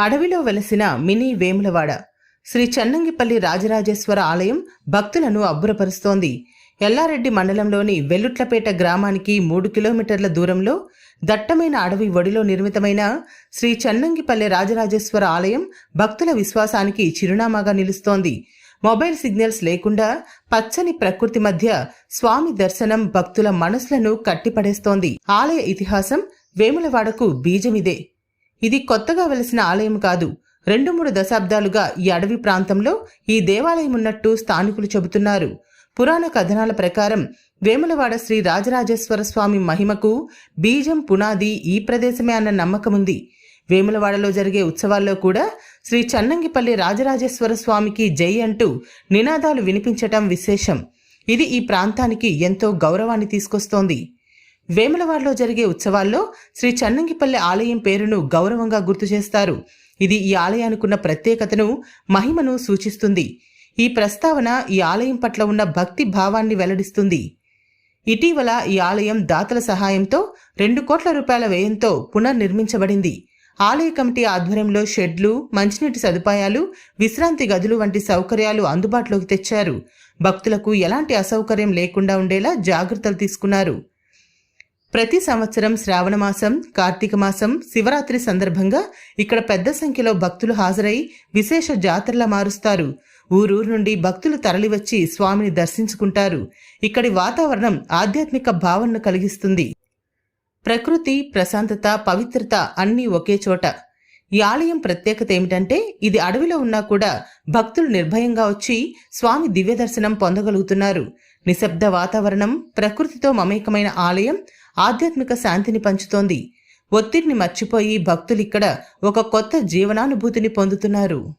అడవిలో వెలసిన మినీ వేములవాడ. శ్రీ చెన్నంగిపల్లి రాజరాజేశ్వర ఆలయం భక్తులను అబ్బురపరుస్తోంది. ఎల్లారెడ్డి మండలంలోని వెల్లుట్లపేట గ్రామానికి మూడు కిలోమీటర్ల దూరంలో దట్టమైన అడవి ఒడిలో నిర్మితమైన శ్రీ చెన్నంగిపల్లి రాజరాజేశ్వర ఆలయం భక్తుల విశ్వాసానికి చిరునామాగా నిలుస్తోంది. మొబైల్ సిగ్నల్స్ లేకుండా పచ్చని ప్రకృతి మధ్య స్వామి దర్శనం భక్తుల మనసులను కట్టిపడేస్తోంది. ఆలయ ఇతిహాసం వేములవాడకు బీజమిదే. ఇది కొత్తగా వెలిసిన ఆలయం కాదు. రెండు మూడు దశాబ్దాలుగా ఈ అడవి ప్రాంతంలో ఈ దేవాలయం ఉన్నట్టు స్థానికులు చెబుతున్నారు. పురాణ కథనాల ప్రకారం వేములవాడ శ్రీ రాజరాజేశ్వర స్వామి మహిమకు బీజం పునాది ఈ ప్రదేశమే అన్న నమ్మకముంది వేములవాడలో జరిగే ఉత్సవాల్లో కూడా శ్రీ చన్నంగిపల్లి రాజరాజేశ్వర స్వామికి జై అంటూ నినాదాలు వినిపించటం విశేషం. ఇది ఈ ప్రాంతానికి ఎంతో గౌరవాన్ని తీసుకొస్తోంది. వేములవాడలో జరిగే ఉత్సవాల్లో శ్రీ చన్నంగిపల్లి ఆలయం పేరును గౌరవంగా గుర్తు చేస్తారు. ఇది ఈ ఆలయానికున్న ప్రత్యేకతను మహిమను సూచిస్తుంది. ఈ ప్రస్తావన ఈ ఆలయం పట్ల ఉన్న భక్తి భావాన్ని వెల్లడిస్తుంది. ఇటీవల ఈ ఆలయం దాతల సహాయంతో రెండు కోట్ల రూపాయల వ్యయంతో పునర్నిర్మించబడింది. ఆలయ కమిటీ ఆధ్వర్యంలో షెడ్లు మంచినీటి సదుపాయాలు విశ్రాంతి గదులు వంటి సౌకర్యాలు అందుబాటులోకి తెచ్చారు. భక్తులకు ఎలాంటి అసౌకర్యం లేకుండా ఉండేలా జాగ్రత్తలు తీసుకున్నారు. ప్రతి సంవత్సరం శ్రావణ మాసం కార్తీక మాసం శివరాత్రి సందర్భంగా ఇక్కడ పెద్ద సంఖ్యలో భక్తులు హాజరై విశేష జాతరలా మారుస్తారు. ఊరూరు నుండి భక్తులు తరలివచ్చి స్వామిని దర్శించుకుంటారు. ఇక్కడి వాతావరణం ఆధ్యాత్మిక భావనను కలిగిస్తుంది. ప్రకృతి ప్రశాంతత పవిత్రత అన్నీ ఒకే చోట. ఈ ఆలయం ప్రత్యేకత ఏమిటంటే ఇది అడవిలో ఉన్నా కూడా భక్తులు నిర్భయంగా వచ్చి స్వామి దివ్య దర్శనం పొందగలుగుతున్నారు. నిశ్శబ్ద వాతావరణం ప్రకృతితో మమేకమైన ఆలయం ఆధ్యాత్మిక శాంతిని పంచుతోంది. ఒత్తిడిని మర్చిపోయి భక్తులు ఇక్కడ ఒక కొత్త జీవనానుభూతిని పొందుతున్నారు.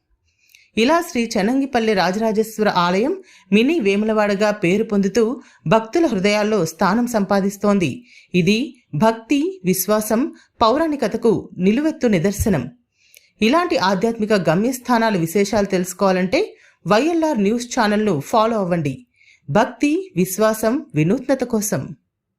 ఇలా శ్రీ చెనంగిపల్లి రాజరాజేశ్వర ఆలయం మినీ వేములవాడగా పేరు పొందుతూ భక్తుల హృదయాల్లో స్థానం సంపాదిస్తోంది. ఇది భక్తి విశ్వాసం పౌరాణికతకు నిలువెత్తు నిదర్శనం. ఇలాంటి ఆధ్యాత్మిక గమ్యస్థానాల విశేషాలు తెలుసుకోవాలంటే వైఎల్ఆర్ న్యూస్ ఛానల్ను ఫాలో అవ్వండి. భక్తి విశ్వాసం వినూత్నత కోసం.